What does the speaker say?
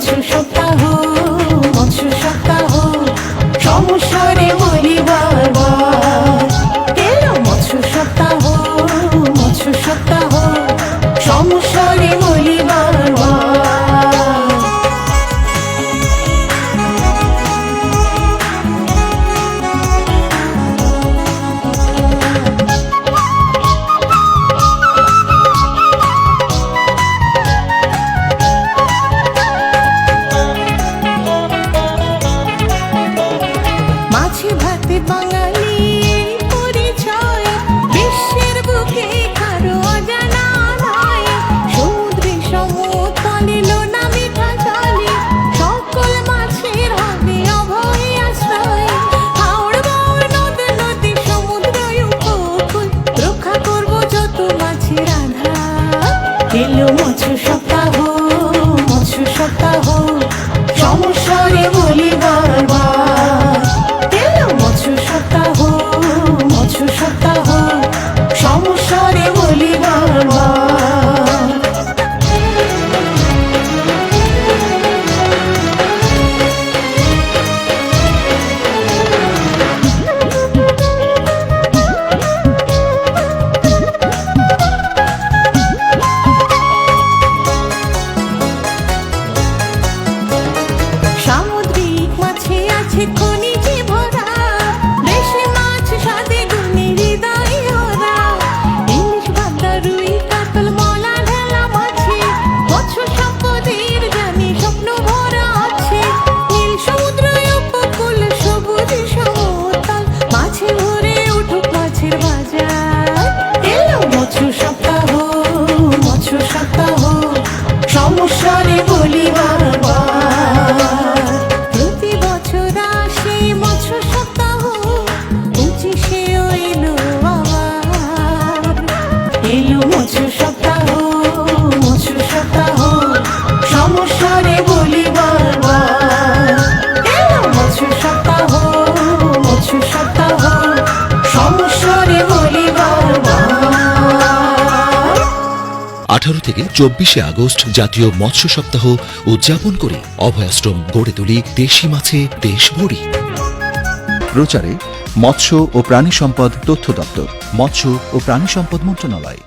কিছু সত্য বলিবা আঠারো থেকে চব্বিশে আগস্ট জাতীয় মৎস্য সপ্তাহ উদযাপন করে অভয়াশ্রম গড়ে তুলি দেশি মাছে, দেশ ভরি প্রচারে মৎস্য ও প্রাণী সম্পদ তথ্য দপ্তর, মৎস্য ও প্রাণী সম্পদ মন্ত্রণালয়।